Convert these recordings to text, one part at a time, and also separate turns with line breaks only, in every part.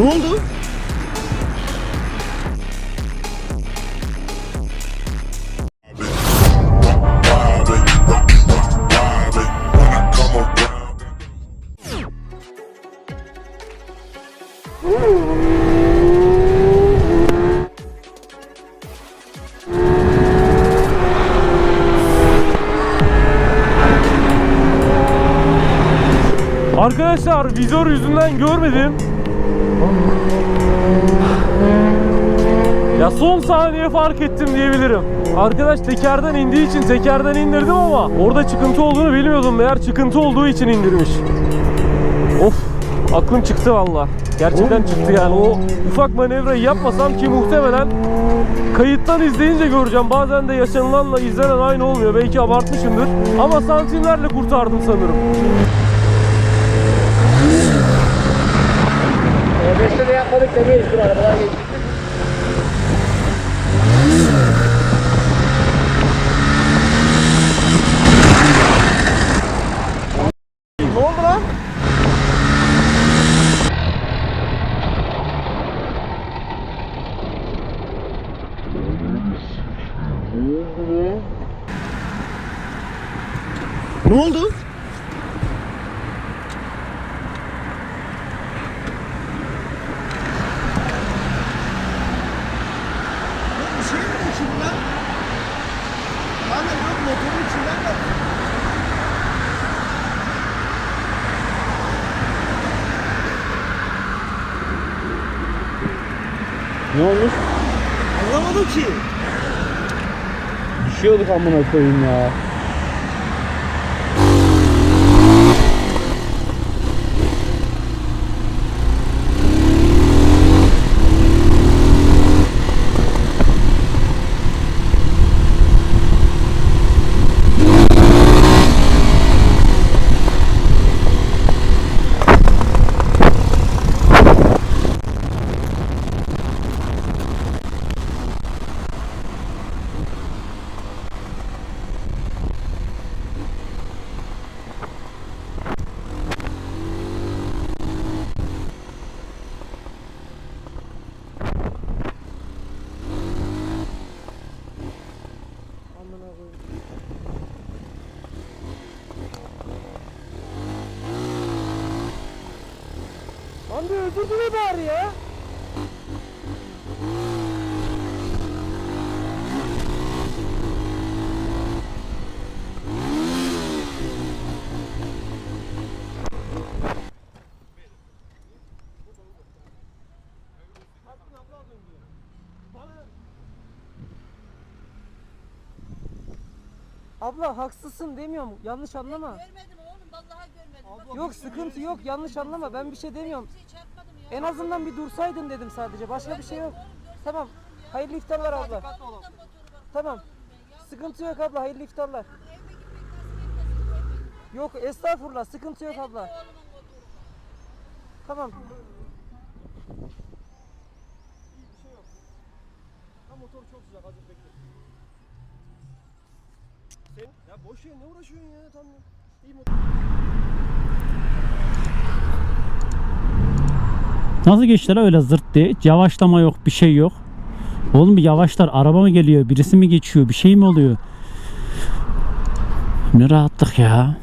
Ne oldu?
Arkadaşlar vizör yüzünden görmedim. Ya son saniye fark ettim diyebilirim. Arkadaş tekerden indiği için tekerden indirdim ama orada çıkıntı olduğunu bilmiyordum. Meğer çıkıntı olduğu için indirmiş. Of aklım çıktı valla. Gerçekten çıktı yani. O ufak manevrayı yapmasam ki muhtemelen kayıttan izleyince göreceğim. Bazen de yaşanılanla izlenen aynı olmuyor. Belki abartmışımdır. Ama santimlerle kurtardım sanırım.
E5'te de yapmadık demeyiz dur arabalar geçti. Ne oldu lan? Ne oldu? Bir şey mi uçurdu lan? Kanka yok motorun içinden de.
Ne olmuş?
Anlamadım ki.
Düşüyorduk amına koyayım ya. Lan bir özür dile bari ya.
Abla haksızsın demiyorum. Yanlış anlama.
Görmedim oğlum vallahi görmedim. Bak,
Yok sıkıntı yok. Yanlış anlama. Ben bir şey demiyorum.
bir.
En azından bir dursaydın dedim sadece. Başka bir şey yok. Tamam. Hayırlı iftarlar abla. Tamam. Sıkıntı yok abla. Hayırlı iftarlar. Yok estağfurullah. Sıkıntı yok abla. Tamam.
Ha motor çok sıcak hazır bekle. Sen ya boş ver ne uğraşıyorsun ya tam iyi motor.
Nasıl geçtiler öyle zırt diye? Hiç yavaşlama yok, bir şey yok. Oğlum bir yavaşlar, araba mı geliyor, birisi mi geçiyor, bir şey mi oluyor? Ne rahatlık ya.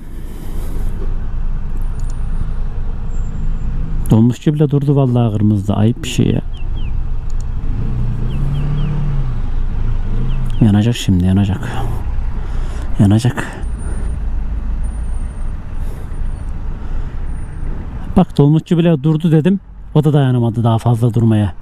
Dolmuşçu bile durdu vallahi kırmızıda. Ayıp bir şey ya. Yanacak şimdi, yanacak. Yanacak. Bak dolmuşçu bile durdu dedim. O da dayanamadı daha fazla durmaya.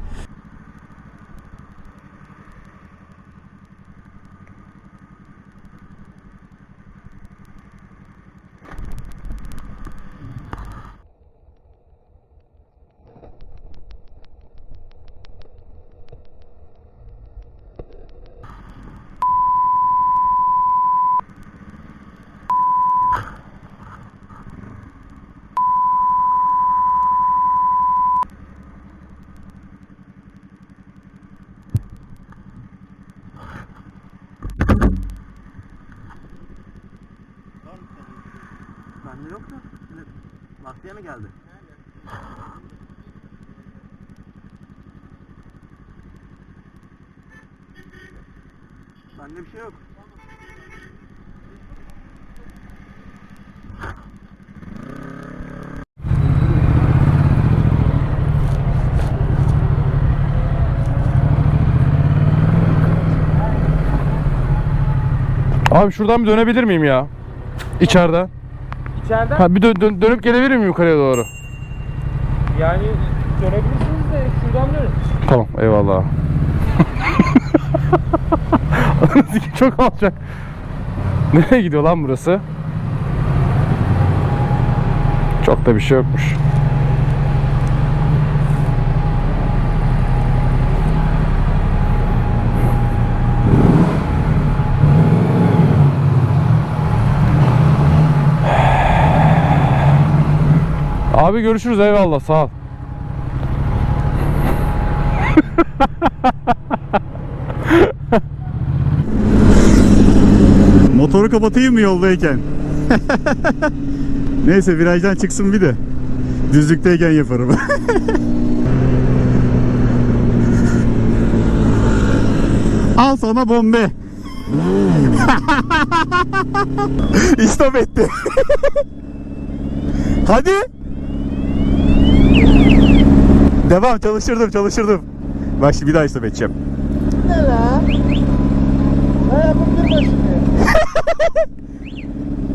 Annem yok mu? Şimdi Lastiğe mi geldi? Bende bir şey yok.
Abi şuradan bir dönebilir miyim ya? İçeride.
İçeriden
Ha bir dö- dön- dönüp gelebilir miyim yukarıya doğru?
yani dönebilirsiniz de şuradan dönün.
Tamam eyvallah. Çok alacak. Nereye gidiyor lan burası? Çok da bir şey yokmuş. Abi görüşürüz eyvallah sağ ol.
Motoru kapatayım mı yoldayken? Neyse virajdan çıksın bir de. Düzlükteyken yaparım. Al sana bombe. İstop etti. Hadi. Devam çalıştırdım çalıştırdım. Bak şimdi bir daha istop edeceğim.
Ne la? Ne yapabilir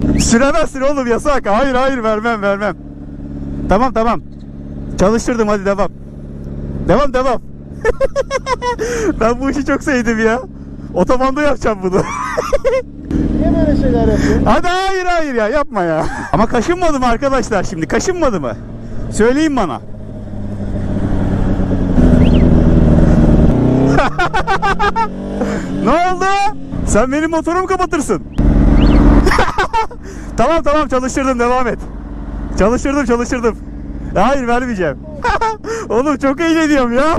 şimdi?
Süremezsin oğlum yasak. Hayır hayır vermem vermem. Tamam tamam. Çalıştırdım hadi devam. Devam devam. ben bu işi çok sevdim ya. Otobanda yapacağım bunu.
Niye böyle şeyler yapıyorsun?
hadi hayır hayır ya yapma ya. Ama kaşınmadı mı arkadaşlar şimdi? Kaşınmadı mı? Söyleyin bana. ne oldu? Sen benim motorumu kapatırsın. tamam tamam çalıştırdım devam et. Çalıştırdım çalıştırdım. Hayır vermeyeceğim. Oğlum çok eğleniyorum ya.